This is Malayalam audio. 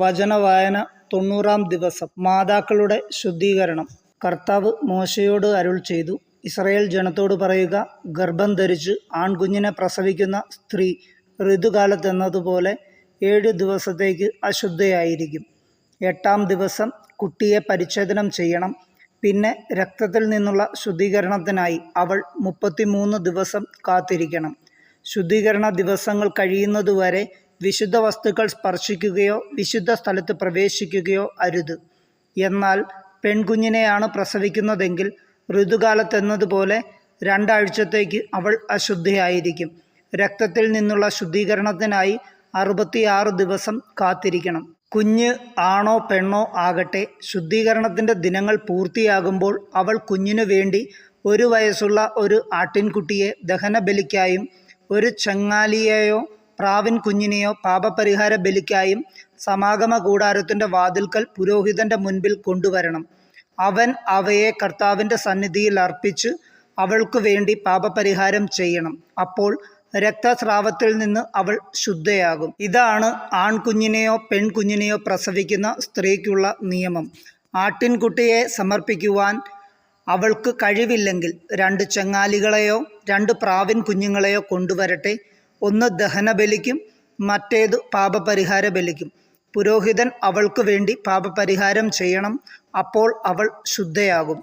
വചനവായന തൊണ്ണൂറാം ദിവസം. മാതാക്കളുടെ ശുദ്ധീകരണം. കർത്താവ് മോശയോട് അരുൾ ചെയ്തു. ഇസ്രയേൽ ജനത്തോട് പറയുക ഗർഭം ധരിച്ച് ആൺകുഞ്ഞിനെ പ്രസവിക്കുന്ന സ്ത്രീ ഋതുകാലത്തെന്നതുപോലെ ഏഴ് ദിവസത്തേക്ക് അശുദ്ധയായിരിക്കും. എട്ടാം ദിവസം കുട്ടിയെ പരിച്ഛേദനം ചെയ്യണം. പിന്നെ രക്തത്തിൽ നിന്നുള്ള ശുദ്ധീകരണത്തിനായി അവൾ മുപ്പത്തിമൂന്ന് ദിവസം കാത്തിരിക്കണം. ശുദ്ധീകരണ ദിവസങ്ങൾ കഴിയുന്നതുവരെ വിശുദ്ധ വസ്തുക്കൾ സ്പർശിക്കുകയോ വിശുദ്ധ സ്ഥലത്ത് പ്രവേശിക്കുകയോ അരുത്. എന്നാൽ പെൺകുഞ്ഞിനെയാണ് പ്രസവിക്കുന്നതെങ്കിൽ ഋതുകാലത്തെന്നതുപോലെ രണ്ടാഴ്ചത്തേക്ക് അവൾ അശുദ്ധയായിരിക്കും. രക്തത്തിൽ നിന്നുള്ള ശുദ്ധീകരണത്തിനായി അറുപത്തിയാറ് ദിവസം കാത്തിരിക്കണം. കുഞ്ഞ് ആണോ പെണ്ണോ ആകട്ടെ ശുദ്ധീകരണത്തിന്റെ ദിനങ്ങൾ പൂർത്തിയാകുമ്പോൾ അവൾ കുഞ്ഞിനു വേണ്ടി ഒരു വയസ്സുള്ള ഒരു ആട്ടിൻകുട്ടിയെ ദഹനബലിക്കായും ഒരു ചങ്ങാലിയെയോ പ്രാവിൻ കുഞ്ഞിനെയോ പാപപരിഹാര ബലിക്കായും സമാഗമ കൂടാരത്തിന്റെ വാതിൽക്കൽ പുരോഹിതന്റെ മുൻപിൽ കൊണ്ടുവരണം. അവൻ അവയെ കർത്താവിന്റെ സന്നിധിയിൽ അർപ്പിച്ച് അവൾക്കു വേണ്ടി പാപപരിഹാരം ചെയ്യണം. അപ്പോൾ രക്തസ്രാവത്തിൽ നിന്ന് അവൾ ശുദ്ധയാകും. ഇതാണ് ആൺകുഞ്ഞിനെയോ പെൺകുഞ്ഞിനെയോ പ്രസവിക്കുന്ന സ്ത്രീക്കുള്ള നിയമം. ആട്ടിൻകുട്ടിയെ സമർപ്പിക്കുവാൻ അവൾക്ക് കഴിവില്ലെങ്കിൽ രണ്ട് ചങ്ങാലികളെയോ രണ്ട് പ്രാവിൻ കുഞ്ഞുങ്ങളെയോ കൊണ്ടുവരട്ടെ. ഒന്ന് ദഹനബലിക്കും മറ്റേത് പാപപരിഹാര ബലിക്കും പുരോഹിതൻ അവൾക്കു വേണ്ടി പാപപരിഹാരം ചെയ്യണം അപ്പോൾ അവൾ ശുദ്ധയാകും.